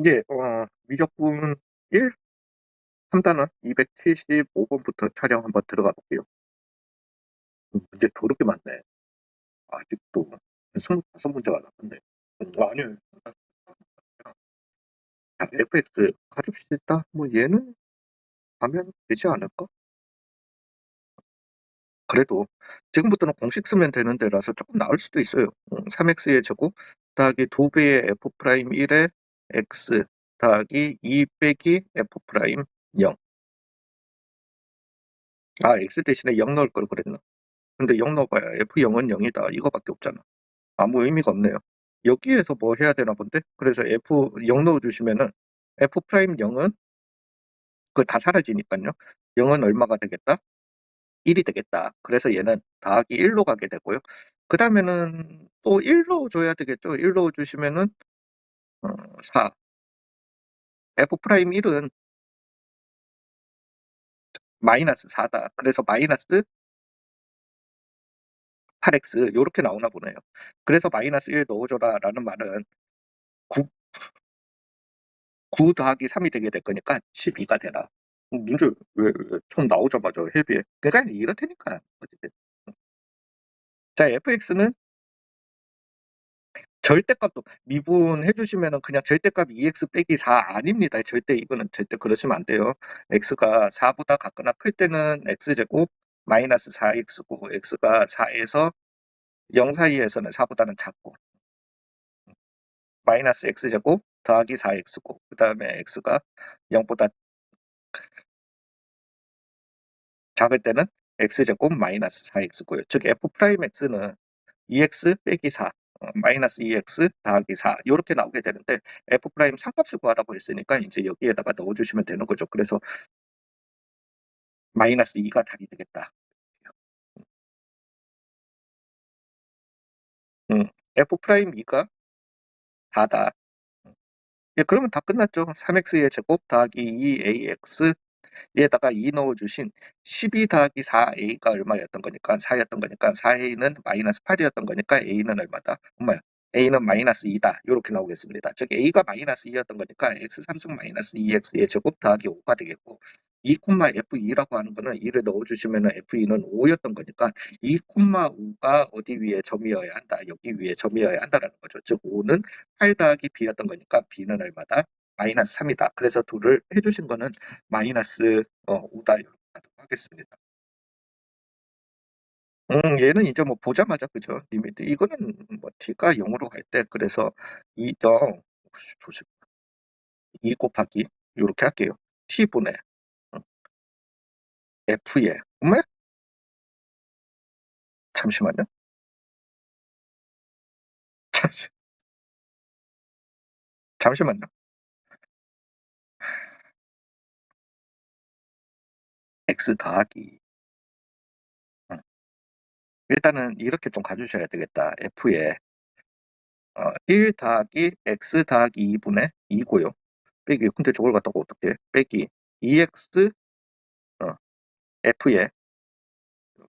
이게 어 미적분 1 3단원 275번부터 촬영 한번 들어가 볼게요. 음 문제 더럽게 많네. 아직도 25문제가 남았네. 음 아니요. 자 fx 가줍시다. 뭐 얘는 가면 되지 않을까? 그래도 지금부터는 공식 쓰면 되는 데라서 조금 나을 수도 있어요. 음 3x의 제곱 더하기 2배의 f 프라임 1의 x 더하기 2 빼기 f 프라임 0. 아 x 대신에 0 넣을 걸 그랬나? 근데 0 넣어봐야 f0은 0이다. 이거밖에 없잖아. 아무 의미가 없네요. 여기에서 뭐 해야 되나 본데? 그래서 f 0 넣어주시면은 f 프라임 0은 그 다 사라지니까요. 0은 얼마가 되겠다? 1이 되겠다. 그래서 얘는 더하기 1로 가게 되고요. 그 다음에는 또1 넣어줘야 되겠죠. 1 넣어주시면은 어, 4. f 프라임 1은 마이너스 4다. 그래서 마이너스 8x 요렇게 나오나 보네요. 그래서 마이너스 1 넣어줘라 라는 말은 9, 9 더하기 3이 되게 될 거니까 12가 되라. 음, 문제 왜, 왜총 나오자마자 헤비해. 그러니까 이렇다니까. 어쨌든. 자, fx는 절대값도 미분해 주시면은 그냥 절대값 2x 빼기 4 아닙니다. 절대 이거는 절대 그러시면 안 돼요. x가 4보다 같거나 클 때는 x제곱 마이너스 4x고 x가 4에서 0 사이에서는 4보다는 작고 마이너스 x제곱 더하기 4x고 그 다음에 x가 0보다 작을 때는 x제곱 마이너스 4x고요. 즉 f 프라임 x는 2x 빼기 4 어, 마이너스 2x 더하기 4 이렇게 나오게 되는데 f 프라임 상값을 구하라고 했으니까 이제 여기에다가 넣어주시면 되는 거죠. 그래서 마이너스 2가 답이 되겠다. 음, f 프라임 2가 4다. 예, 그러면 다 끝났죠. 3x의 제곱 더하기 2ax 에다가 2 넣어주신 12 더하기 4a가 얼마였던 거니까 4였던 거니까 4a는 마이너스 8이었던 거니까 a는 얼마다? 엄마야. a는 마이너스 2다. 이렇게 나오겠습니다. 즉 a가 마이너스 2였던 거니까 x 3승 마이너스 2x의 제곱 더하기 5가 되겠고 2, f2라고 하는 거는 2를 넣어주시면 f2는 5였던 거니까 2, 5가 어디 위에 점이어야 한다. 여기 위에 점이어야 한다라는 거죠. 즉 5는 8 더하기 b였던 거니까 b는 얼마다? 마이너스 3이다. 그래서 2를 해주신 거는 마이너스 어, 5다 이렇게 하겠습니다. 음, 얘는 이제 뭐 보자마자 그죠 리미트 이거는 뭐 t가 0으로 갈 때 그래서 2 더, 조심 2 곱하기 이렇게 할게요. t분의 f에 엄마 잠시만요. 잠시 잠시만요. X 더하기 어. 일단은 이렇게 좀 가주셔야 되겠다. f에 어, 1 더하기 x 더하기 2분의 2고요. 빼기 근데 저걸 갖다가 어떻게 빼기 2x 어, f에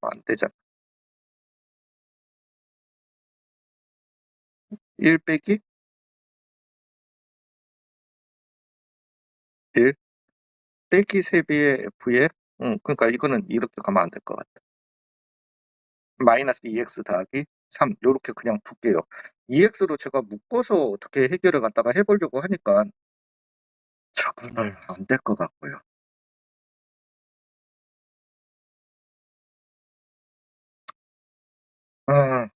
안 되잖아. 1 빼기 1 빼기 3배의 f에 음, 그러니까 이거는 이렇게 가면 안 될 것 같아. 마이너스 2x 더하기 3 요렇게 그냥 둘게요. 2x로 제가 묶어서 어떻게 해결을 갖다가 해보려고 하니까 저거는 안될 것 같고요. 아,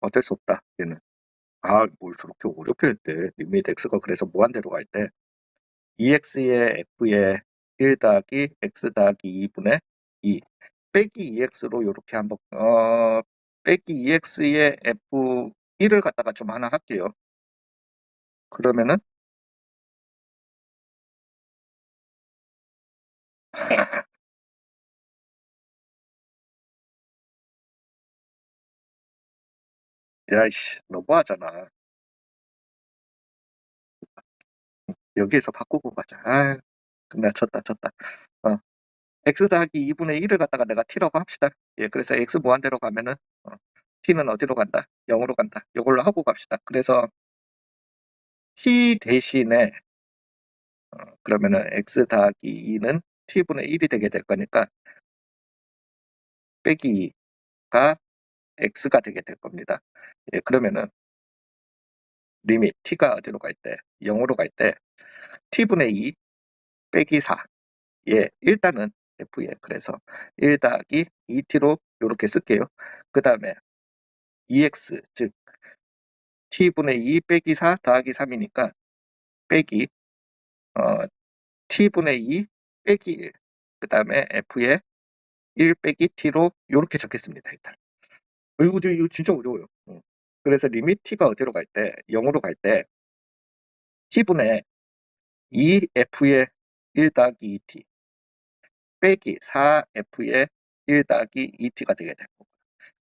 어쩔 수 없다, 얘는. 아, 뭘 저렇게 어렵게 했대. 리미트 x가 그래서 무한대로 갈 때. 2x의 f의 1 더하기 x 더하기 2분의 2 빼기 2x로 이렇게 한번 어 빼기 2x의 f1을 갖다가 좀 하나 할게요. 그러면은 야이씨 너무하잖아. 여기에서 바꾸고 가자. 아, 근데 졌다 졌다. 어. x 더하기 2분의 1을 갖다가 내가 t라고 합시다. 예, 그래서 x 무한대로 가면은 어, t는 어디로 간다? 0으로 간다. 이걸로 하고 갑시다. 그래서 t 대신에 어 그러면은 x 더하기 2는 t분의 1이 되게 될 거니까 빼기 2가 x가 되게 될 겁니다. 예 그러면은 리밋 t가 어디로 갈 때? 0으로 갈 때 t분의 2 빼기 4. 예, 일단은 f에 그래서 1 더하기 2t로 요렇게 쓸게요. 그 다음에 2x 즉 t분의 2 빼기 4 더하기 3이니까 빼기 어 t분의 2 빼기 1. 그 다음에 f에 1 빼기 t로 요렇게 적겠습니다. 일단. 이거 이거 진짜 어려워요. 어. 그래서 리밋 t가 어디로 갈 때? 0으로 갈 때 t분의 2f의 1 더하기 2t 빼기 4f의 1 더하기 2t가 되게 되고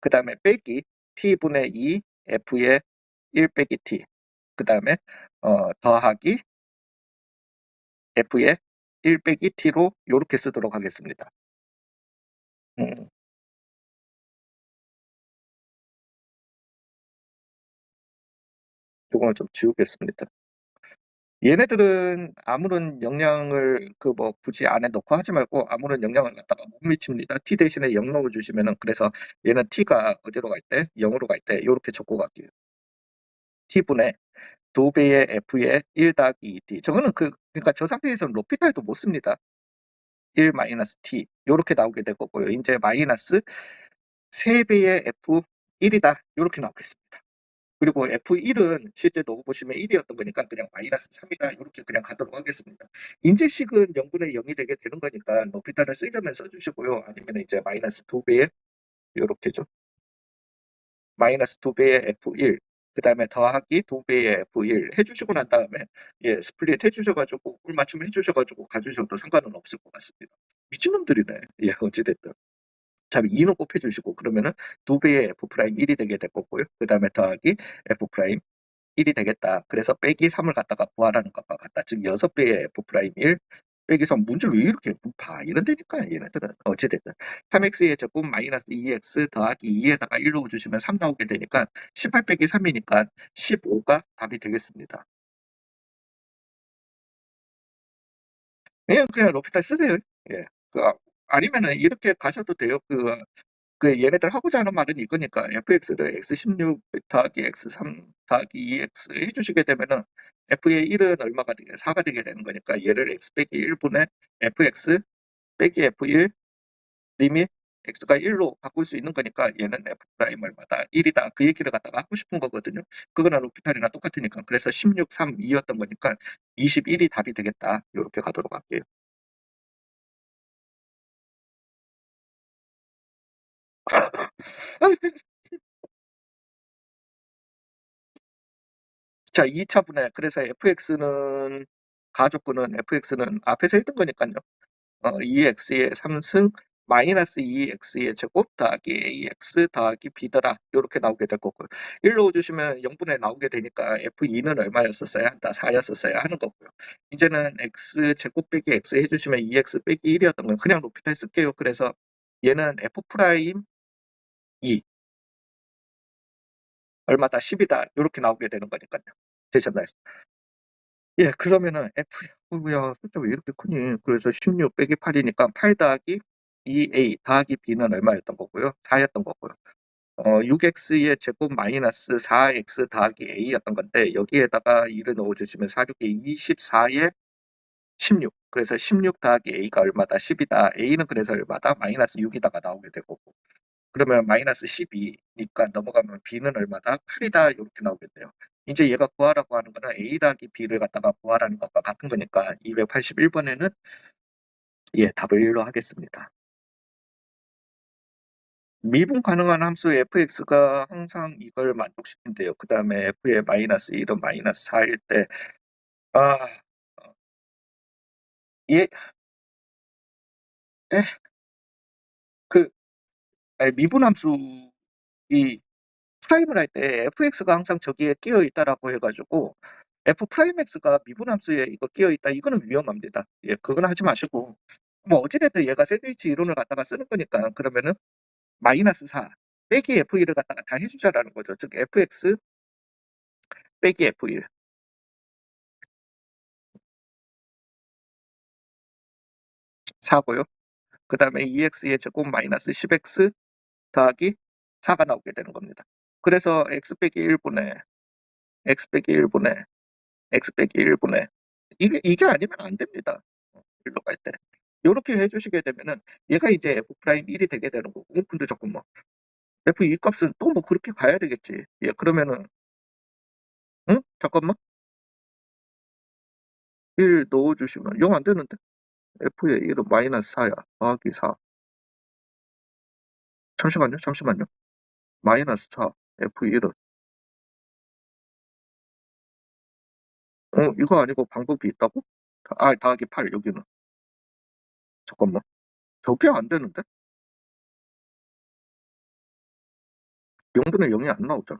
그 다음에 빼기 t분의 2f의 1 빼기 t 그 다음에 어, 더하기 f의 1 빼기 t로 이렇게 쓰도록 하겠습니다. 음. 이거는 좀 지우겠습니다. 얘네들은 아무런 영향을 그 뭐 굳이 안에 넣고 하지 말고 아무런 영향을 갖다가 못 미칩니다. t 대신에 0 넣어 주시면은 그래서 얘는 t가 어디로 갈 때? 0으로 갈 때 이렇게 적고 갈게요. t분의 2배의 f의 1 더하기 2t 저거는 그 그러니까 저 상태에서는 로피탈도 못 씁니다. 1 마이너스 t 요렇게 나오게 될 거고요. 이제 마이너스 3배의 f 1이다 요렇게 나오겠습니다. 그리고 F1은 실제 넣어 보시면 1이었던 거니까 그냥 마이너스 3이다 이렇게 그냥 가도록 하겠습니다. 인제식은 0분의 0이 되게 되는 거니까 로피탈을 쓰려면 써주시고요. 아니면 이제 마이너스 2배의 요렇게죠. 마이너스 2배의 F1 그 다음에 더하기 2배의 F1 해주시고 난 다음에 예 스플릿 해주셔가지고 꿀 맞춤 해주셔가지고 가주셔도 상관은 없을 것 같습니다. 미친놈들이네. 예 어찌됐든. 자 2는 꼭 해주시고 그러면은 2배의 F 프라임 1이 되게 될 거고요. 그 다음에 더하기 F 프라임 1이 되겠다. 그래서 빼기 3을 갖다가 구하라는 것과 같다. 즉 6배의 F 프라임 1 빼기 3 문제를 왜 이렇게 봐 이런데니까 얘네들은 어찌됐든 3x의 제곱 마이너스 2x 더하기 2에다가 1 넣어주시면 3 나오게 되니까 18 빼기 3이니까 15가 답이 되겠습니다. 그냥 그냥 로피탈 쓰세요. 예. 그 아니면은 이렇게 가셔도 돼요. 그, 그 얘네들 하고자 하는 말은 이거니까 fx를 x16 더하기 x3 더하기 2x 해 주시게 되면은 f의 1은 얼마가 되게 4가 되게 되는 거니까 얘를 x 빼기 1분의 fx 빼기 f1 리밋 x가 1로 바꿀 수 있는 거니까 얘는 f 프라임 얼마다 1이다 그 얘기를 갖다가 하고 싶은 거거든요. 그거나 로피탈이나 똑같으니까 그래서 16, 3, 2였던 거니까 21이 답이 되겠다. 이렇게 가도록 할게요. 자, 2차 분해. 그래서 fx는 가족분은 fx는 앞에서 했던 거니까요. 어, 2x의 3승 마이너스 2x의 제곱 더하기 ax 더하기 b더라 이렇게 나오게 될 거고요. 1 넣어주시면 0분의 나오게 되니까 f2는 얼마였었어야 한다? 4였었어야 하는 거고요. 이제는 x 제곱 빼기 x 해주시면 2x 빼기 1이었던 거예요. 그냥 로피탈 쓸게요. 그래서 얘는 f 프라임 2 얼마다 10이다 이렇게 나오게 되는 거니까요. 되셨나요? 예, 그러면은 F, 어이구야, 숫자 왜 이렇게 크니? 그래서 16 빼기 8이니까 8 더하기 2A 더하기 B는 얼마였던 거고요? 4였던 거고요. 어, 6X의 제곱 마이너스 4X 더하기 A였던 건데, 여기에다가 2를 넣어주시면 4, 6에 24에 16. 그래서 16 더하기 A가 얼마다? 10이다. A는 그래서 얼마다? 마이너스 6이다가 나오게 되고. 그러면 마이너스 12니까 넘어가면 B는 얼마다? 8이다. 이렇게 나오겠네요. 이제 얘가 구하라고 하는 거는 A 더하기 B를 갖다가 구하라는 것과 같은 거니까 281번에는 예, 답을 1로 하겠습니다. 미분 가능한 함수 fx가 항상 이걸 만족시킨대요. 그 다음에 f의 마이너스 1은 마이너스 4일 때, 아, 예, 에, 그, 아니, 미분함수이 프라임을 할 때 fx가 항상 저기에 끼어 있다라고 해가지고 f 프라임 x가 미분함수에 이거 끼어 있다 이거는 위험합니다. 예, 그건 하지 마시고 뭐 어찌됐든 얘가 샌드위치 이론을 갖다가 쓰는 거니까 그러면은 마이너스 4 빼기 f1을 갖다가 다 해주자라는 거죠. 즉 fx 빼기 f1 4고요. 그 다음에 2x의 제곱 마이너스 10x 더하기 4가 나오게 되는 겁니다. 그래서 x 빼기 1분의 x 빼기 1분의 x 빼기 1분의 이게 이게 아니면 안 됩니다. 일로 갈 때. 요렇게 해주시게 되면은 얘가 이제 f 프라임 1이 되게 되는 거고 어, 근데 잠깐만 f 이 값은 또 뭐 그렇게 가야 되겠지. 예 그러면은 응 잠깐만 1 넣어주시면 0 안 되는데 f의 1은 마이너스 4야 더하기 4 잠시만요 잠시만요. 마이너스 4 f1은? 어 이거 아니고 방법이 있다고? 아 더하기 8 여기는. 잠깐만. 저게 안 되는데? 0분의 0이 안 나오잖아.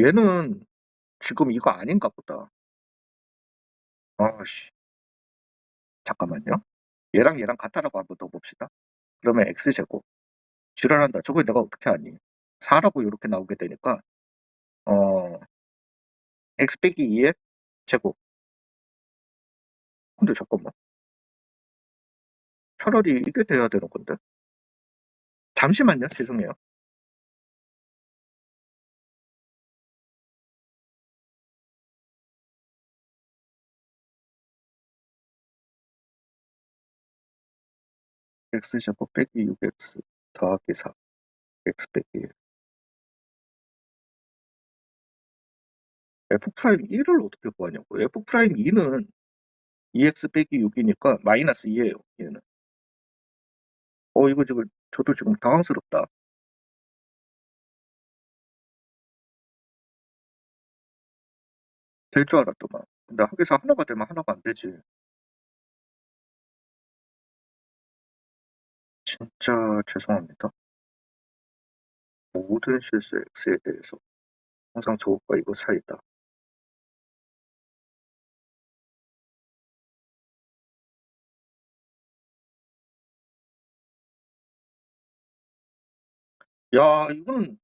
얘는 지금 이거 아닌가 보다. 아씨 잠깐만요. 얘랑 얘랑 같다라고 한번 더 봅시다. 그러면 x제곱. 지랄한다. 저걸 내가 어떻게 아니? 4라고 이렇게 나오게 되니까 어 x 빼기 2의 제곱. 근데 잠깐만. 차라리 이게 돼야 되는 건데? 잠시만요. 죄송해요 x제곱 빼기 6x 더하기 4 x 빼기 1 f 프라임 1을 어떻게 구하냐고. F 프라임 2는 2x 빼기 6이니까 마이너스 2예요 얘는. 어 이거 지금 저도 지금 당황스럽다. 될 줄 알았더만. 근데 하기서 하나가 되면 하나가 안 되지 진짜 죄송합니다. 모든 실수 x에 대해서 항상 저것과 이거 사이다. 야 이거는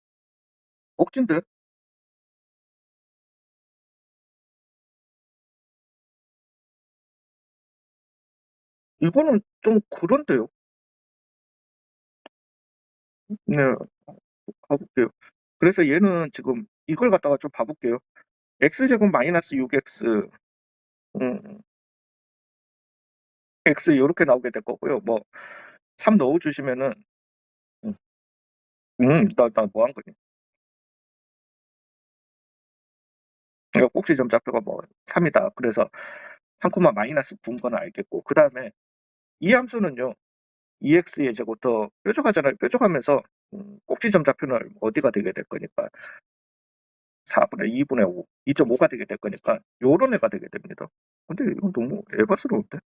억진데? 이거는 좀 그런데요 네 가볼게요 그래서 얘는 지금 이걸 갖다가 좀 봐볼게요 x제곱 마이너스 6x 음, x 이렇게 나오게 될 거고요 뭐 3 넣어주시면은 음, 음, 나, 나 뭐 한 거니? 이거 꼭지점 좌표가 뭐 3이다. 그래서 3, 마이너스 9인 건 알겠고 그 다음에 이 함수는요. EX의 제곱 더 뾰족하잖아요. 뾰족하면서 음, 꼭지점 좌표는 어디가 되게 될 거니까 4분의 2분의 5, 2.5가 되게 될 거니까 요런 애가 되게 됩니다. 근데 이건 너무 에바스러운데?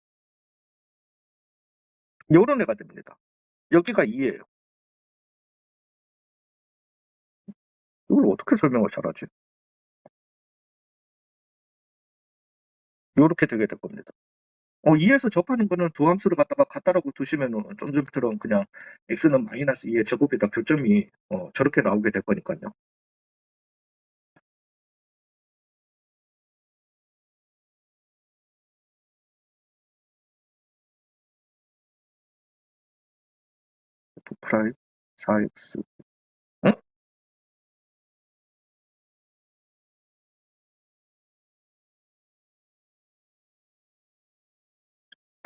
요런 애가 됩니다. 여기가 2예요. 이걸 어떻게 설명을 잘하지? 요렇게 되게 될 겁니다. 어, 2에서 접하는 거는 두 함수를 갖다가 같다라고 두시면은 좀 전처럼 그냥 x는 마이너스 2의 제곱에다 교점이 어, 저렇게 나오게 될 거니까요. 프라임 4x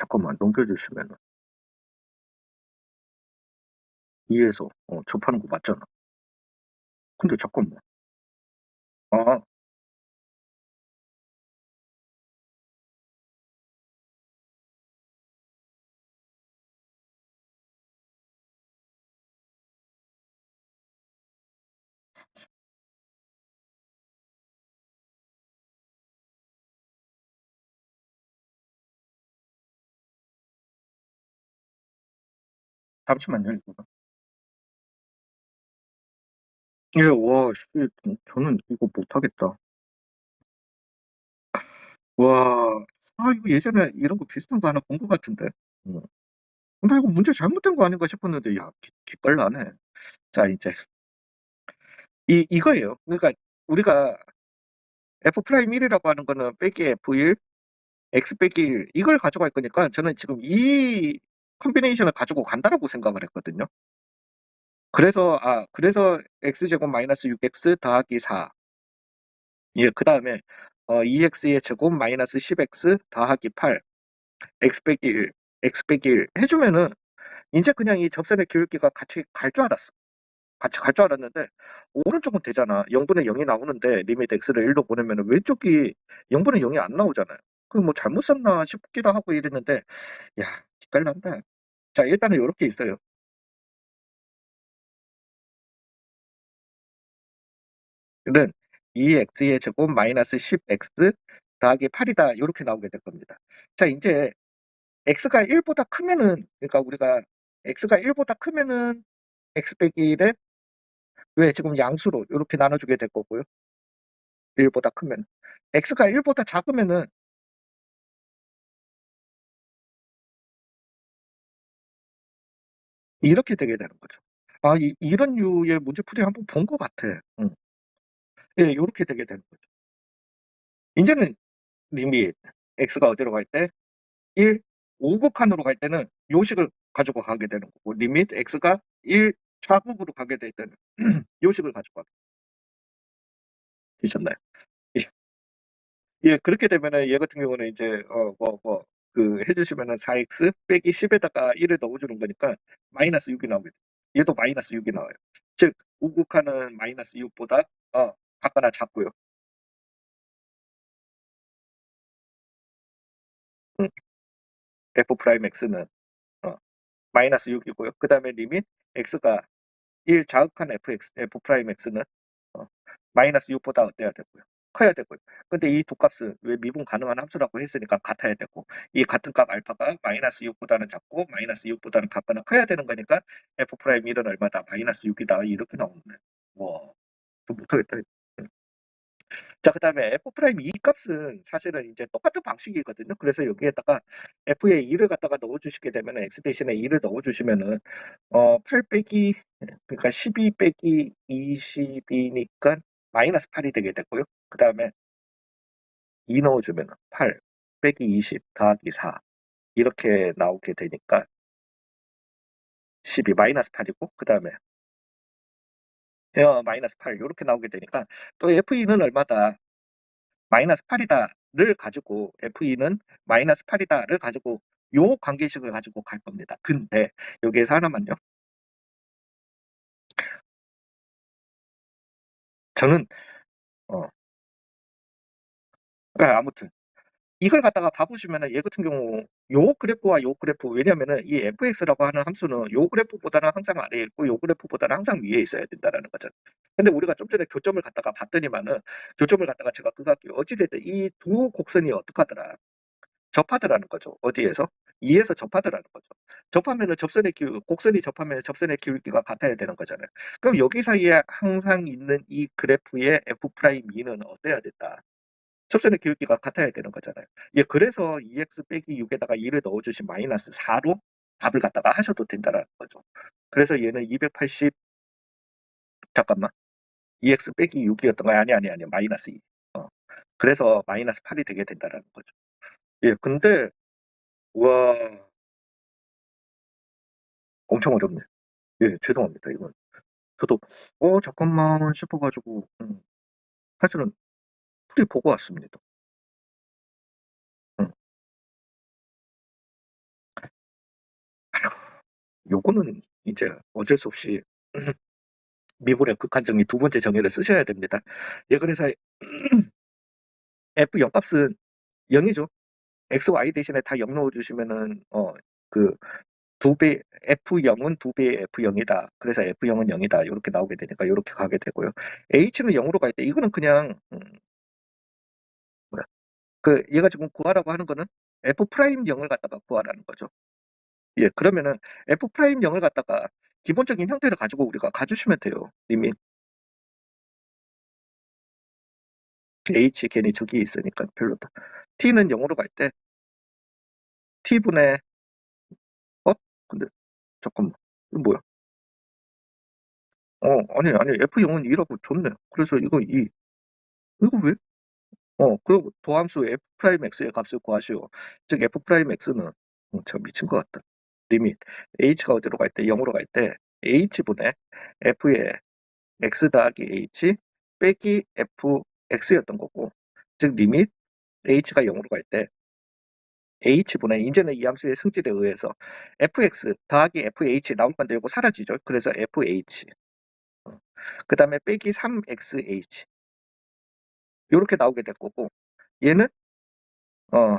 잠깐만 넘겨주시면은 2에서 어, 접하는 거 맞잖아. 근데 잠깐만. 아, 잠시만요, 이거. 예, 와, 씨, 저는 이거 못하겠다. 와, 아, 이거 예전에 이런 거 비슷한 거 하나 본 것 같은데. 음. 근데 이거 문제 잘못된 거 아닌가 싶었는데, 야, 기, 기깔나네. 자, 이제. 이, 이거예요. 그러니까, 우리가 f 프라임 1이라고 하는 거는 빼기 f1, x 빼기 1 이걸 가져갈 거니까 저는 지금 이 컨비네이션을 가지고 간다라고 생각을 했거든요. 그래서 아 그래서 x제곱 마이너스 6x 더하기 4 예, 그 다음에 어, 2x의 제곱 마이너스 10x 더하기 8 x 빼기 1 x 빼기 1 해주면은 이제 그냥 이 접선의 기울기가 같이 갈 줄 알았어. 같이 갈 줄 알았는데 오른쪽은 되잖아. 0분의 0이 나오는데 리밋 x를 1로 보내면 왼쪽이 0분의 0이 안 나오잖아요. 그럼 뭐 잘못 썼나 싶기도 하고 이랬는데 야 헷갈린다. 자 일단은 이렇게 있어요. 는 2x의 제곱 마이너스 10x 더하기 8이다 이렇게 나오게 될 겁니다. 자 이제 x가 1보다 크면은 그러니까 우리가 x가 1보다 크면은 x 빼기 1에 왜 지금 양수로 이렇게 나눠주게 될 거고요. 1보다 크면 x가 1보다 작으면은 이렇게 되게 되는 거죠. 아, 이, 이런 류의 문제풀이 한번 본 것 같아. 응. 예, 이렇게 되게 되는 거죠. 이제는 리밋 x가 어디로 갈 때? 1, 우극한으로 갈 때는 요식을 가지고 가게 되는 거고 리밋 x가 1 좌극으로 가게 될 때는 요식을 가지고 가게 되셨나요? 예. 예, 그렇게 되면은 얘 같은 경우는 이제 어뭐뭐 그 해주시면은 4x 빼기 10에다가 1을 넣어주는 거니까 마이너스 6이 나오게 돼. 얘도 마이너스 6이 나와요. 즉 우극한은 마이너스 6보다 어 같거나 작고요. 음. f 프라임 x는 어 마이너스 6이고요. 그 다음에 리밋 x가 1 자극한 fx f 프라임 x는 어 마이너스 6보다 어때야 되고요. 커야 되고요. 근데 이 두 값은 왜 미분 가능한 함수라고 했으니까 같아야 되고 이 같은 값 알파가 마이너스 6보다는 작고 마이너스 6보다는 같거나 커야 되는 거니까 f 프라임 1은 얼마다 마이너스 6이다 이렇게 나오네. 와, 좀 못하겠다. 자, 그 다음에 f 프라임 2 값은 사실은 이제 똑같은 방식이거든요. 그래서 여기에다가 f에 2를 갖다가 넣어주시게 되면 x 대신에 2를 넣어주시면은 어, 8 빼기 그러니까 12 빼기 20이니까 마이너스 8이 되게 되고요. 그 다음에 2 넣어주면 8 빼기 20 더하기 4 이렇게 나오게 되니까 12 마이너스 8이고 그 다음에 어, 마이너스 8 이렇게 나오게 되니까 또 F2는 얼마다 마이너스 8이다를 가지고 F2는 마이너스 8이다를 가지고 요 관계식을 가지고 갈 겁니다. 근데 여기에서 하나만요. 저는 어 그러니까 아무튼 이걸 갖다가 봐보시면은 얘 같은 경우 요 그래프와 요 그래프 왜냐면은 이 fx라고 하는 함수는 요 그래프보다는 항상 아래에 있고 요 그래프보다는 항상 위에 있어야 된다라는 거죠. 근데 우리가 좀 전에 교점을 갖다가 봤더니만은 교점을 갖다가 제가 그거 어찌됐든 이 두 곡선이 어떡하더라 접하더라는 거죠. 어디에서? 2에서 접하더라는 거죠. 접하면은 접선의 기울, 곡선이 접하면 접선의 기울기가 같아야 되는 거잖아요. 그럼 여기 사이에 항상 있는 이 그래프의 f'2는 어때야 된다? 접선의 기울기가 같아야 되는 거잖아요. 예, 그래서 2x 빼기 6에다가 2를 넣어주신 마이너스 4로 답을 갖다가 하셔도 된다는 거죠. 그래서 얘는 280 잠깐만 2x 빼기 6이었던 거야? 아니 아니 아니 마이너스 2. 어. 그래서 마이너스 8이 되게 된다는 거죠. 예, 근데 와 엄청 어렵네. 예, 죄송합니다. 이건 저도 어 잠깐만 싶어가지고 음, 사실은 풀이 보고 왔습니다. 음. 요거는 이제 어쩔 수 없이 미분의 극한정의 두 번째 정의를 쓰셔야 됩니다. 예, 그래서 f 0값은 0이죠. x, y 대신에 다 0 넣어주시면은 어 그 두 배, F0은 두 배의 F0이다. 그래서 F0은 0이다. 이렇게 나오게 되니까 이렇게 가게 되고요. H는 0으로 갈 때 이거는 그냥 음? 그 얘가 지금 구하라고 하는 거는 F 프라임 0을 갖다가 구하라는 거죠. 예, 그러면은 F 프라임 0을 갖다가 기본적인 형태를 가지고 우리가 가주시면 돼요. 이미 H 괜히 저기 있으니까 별로다. T는 0으로 갈 때 T분의 어? 근데 잠깐만 이거 뭐야? 어 아니 아니 F0은 2라고 줬네. 그래서 이거 2 이거 왜? 어, 그리고 도함수 f 프라임 x의 값을 구하시오. 즉 f 프라임 x는 음, 참 미친 것 같다. 리밋. H가 어디로 갈 때? 0으로 갈 때? H분의 f의 x 더하기 h 빼기 fx였던 거고. 즉 리밋 h가 0으로 갈 때? H분의 이제는 이 함수의 승질에 의해서 fx 더하기 fh 나올 건데 이거 사라지죠. 그래서 fh 어, 그 다음에 빼기 3xh 이렇게 나오게 될 거고 얘는 어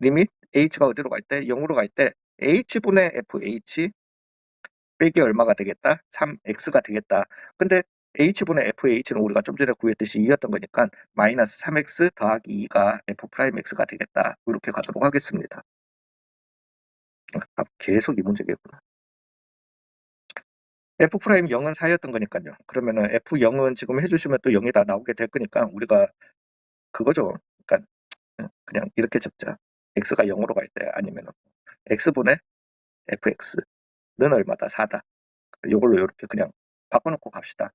리밋 h가 어디로 갈 때 0으로 갈 때 h분의 fh 빼기 얼마가 되겠다? 3x가 되겠다. 근데 h분의 fh는 우리가 좀 전에 구했듯이 2였던 거니까 마이너스 3x 더하기 2가 f 프라임 x가 되겠다. 이렇게 가도록 하겠습니다. 아, 계속 이 문제겠구나. F 프라임 0은 4였던 거니까요. 그러면은 f0은 지금 해주시면 또 0이 다 나오게 될 거니까 우리가 그거죠. 그러니까 그냥 이렇게 적자. x가 0으로 갈 때 아니면은 x분의 fx는 얼마다? 4다. 이걸로 이렇게 그냥 바꿔놓고 갑시다.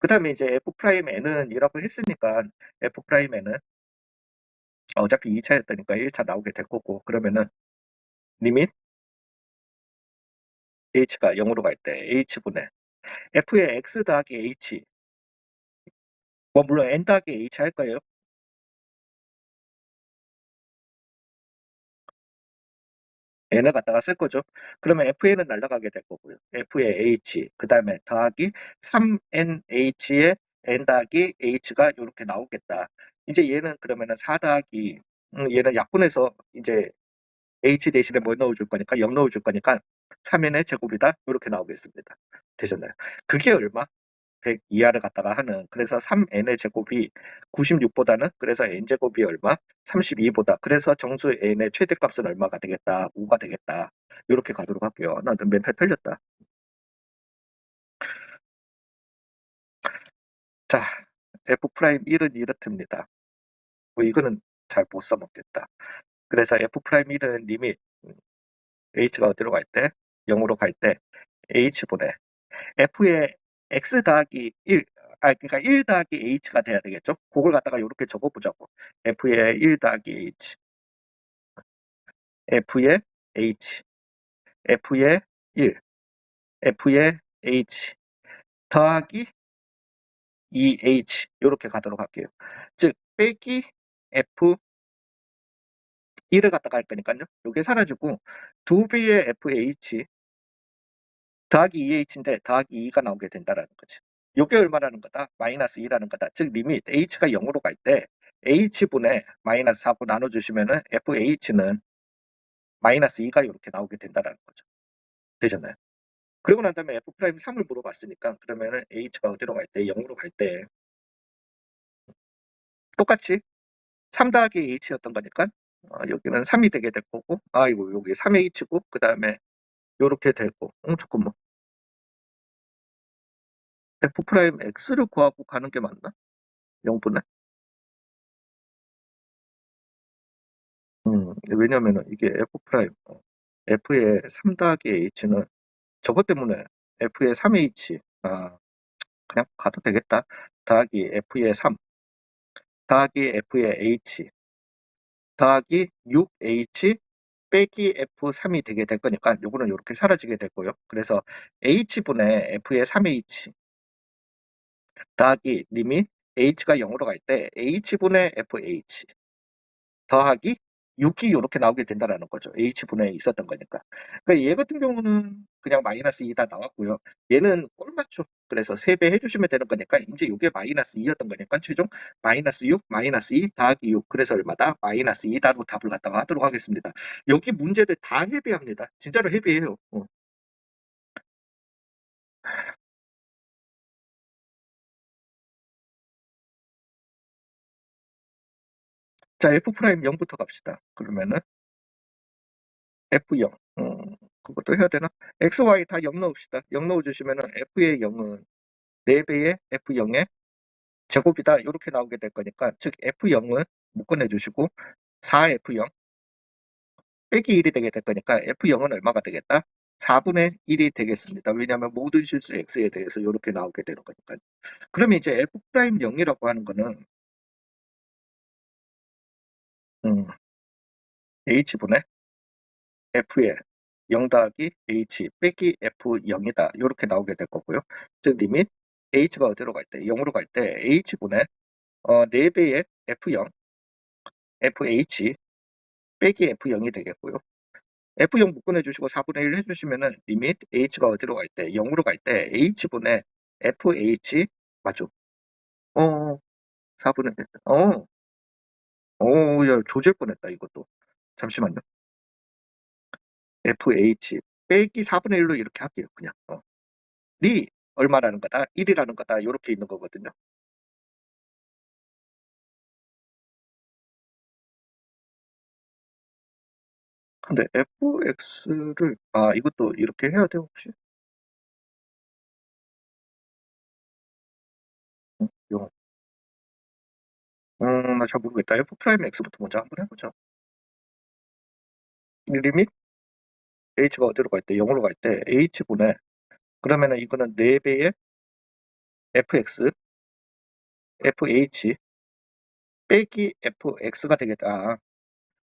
그 다음에 이제 f 프라임 n은 이라고 했으니까 f 프라임 n은 어차피 2차였다니까 1차 나오게 될 거고 그러면은 리밋 h가 0으로 갈 때 h분의 f의 x 더하기 h 뭐 물론 n 더하기 h 할 거예요. n을 갖다가 쓸 거죠. 그러면 fn은 날라가게 될 거고요. f의 h 그 다음에 더하기 3nh의 n 더하기 h가 이렇게 나오겠다. 이제 얘는 그러면은 4 더하기 음, 얘는 약분해서 이제 h 대신에 뭐 넣어줄 거니까 0 넣어줄 거니까 3n의 제곱이다 이렇게 나오겠습니다. 되셨나요? 그게 얼마? 100 이하를 갖다가 하는 그래서 3n의 제곱이 96보다는 그래서 n제곱이 얼마? 32보다 그래서 정수 n의 최대값은 얼마가 되겠다? 5가 되겠다. 이렇게 가도록 할게요. 나도 멘탈 털렸다. 자, f'1은 이렇답니다. 뭐 이거는 잘 못 써먹겠다. 그래서 f'1은 리밋 h가 어디로 갈 때? 0으로 갈 때 h분의 f의 x 더하기 1, 아, 그러니까 1 더하기 h가 돼야 되겠죠? 그걸 갖다가 이렇게 적어보자고. f의 1 더하기 h, f의 h, f의 1, f의 h 더하기 2h 이렇게 가도록 할게요. 즉 빼기 f 1을 갖다가 할 거니까요. 이게 사라지고 두 배의 fh 더하기 2h인데 더하기 2가 나오게 된다라는 거지. 요게 얼마라는 거다? 마이너스 2라는 거다. 즉 리밋 h가 0으로 갈 때 h분의 마이너스 4고 나눠주시면은 fh는 마이너스 2가 이렇게 나오게 된다라는 거죠. 되셨나요? 그리고 난 다음에 f 프라임 3을 물어봤으니까 그러면은 h가 어디로 갈 때? 0으로 갈 때 똑같이 3 더하기 h였던 거니까 어, 여기는 3이 되게 될 거고 아이고 여기 3h고 그 다음에 요렇게 되고 어 잠깐만 f 프라임 x를 구하고 가는 게 맞나? 0분의? 음, 왜냐면은 이게 f 프라임 어, f의 3 더하기 h는 저것 때문에 f의 3h 아 그냥 가도 되겠다 더하기 f의 3 더하기 f의 h 더하기 6h 빼기 f3이 되게 될 거니까 요거는 이렇게 사라지게 되고요. 그래서 h분의 f의 3h 더하기 리밋 h가 0으로 갈 때 h분의 fh 더하기 6이 이렇게 나오게 된다라는 거죠. h분에 있었던 거니까. 그러니까 얘 같은 경우는 그냥 마이너스 2다 나왔고요. 얘는 꼴맞죠. 그래서 3배 해주시면 되는 거니까 이제 이게 마이너스 2였던 거니까 최종 마이너스 6, 마이너스 2 더하기 6 그래서 얼마다? 마이너스 2다로 답을 갖다가 하도록 하겠습니다. 여기 문제들 다 해비합니다. 진짜로 해비해요. 어. 자, f 프라임 0부터 갑시다. 그러면은 F0. 음, 그것도 해야 되나? X, Y 다 0 넣읍시다. 0 넣어 주시면은 F의 0은 4배의 F0의 제곱이다. 이렇게 나오게 될 거니까, 즉 F0은 묶어내 주시고 4F0 빼기 1이 되게 될 거니까 F0은 얼마가 되겠다? 4분의 1이 되겠습니다. 왜냐하면 모든 실수 X에 대해서 이렇게 나오게 되는 거니까. 그러면 이제 F'0이라고 하는 거는 음, h분의 f의 0 더하기 h 빼기 f0이다. 이렇게 나오게 될 거고요. 즉 리밋 h가 어디로 갈 때? 0으로 갈 때 h분의 어, 4배의 f0 fh 빼기 f0이 되겠고요. f0 묶어내 주시고 4분의 1 해주시면은 리밋 h가 어디로 갈 때? 0으로 갈 때 h분의 fh 맞죠? 어 4분의 1 어. 어, 야, 조질 뻔했다, 이것도. 잠시만요. fh 빼기 4분의 1로 이렇게 할게요, 그냥. 어. 리 얼마라는 거다, 1이라는 거다, 이렇게 있는 거거든요. 근데 fx를 아 이것도 이렇게 해야 돼요 혹시? 음, 나 잘 모르겠다. f 프라임 x부터 먼저 한번 해보자. 리밋 h가 어디로 갈 때? 0으로 갈 때 h분의 그러면은 이거는 4배의 fx fh 빼기 fx가 되겠다.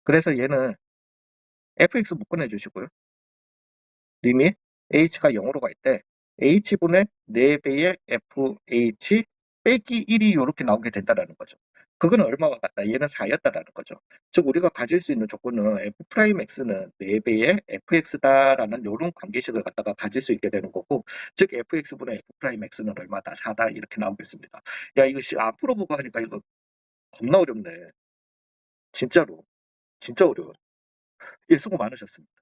그래서 얘는 fx 묶어내 주시고요. 리밋 h가 0으로 갈 때 h분의 4배의 fh 빼기 1이 이렇게 나오게 된다라는 거죠. 그거는 얼마와 같다? 얘는 4였다라는 거죠. 즉 우리가 가질 수 있는 조건은 f'x는 4배의 fx다라는 이런 관계식을 갖다가 가질 수 있게 되는 거고 즉 fx분의 f'x는 얼마다? 4다 이렇게 나오겠습니다. 야 이거 안 풀어보고 하니까 이거 겁나 어렵네. 진짜로. 진짜 어려워. 예, 수고 많으셨습니다.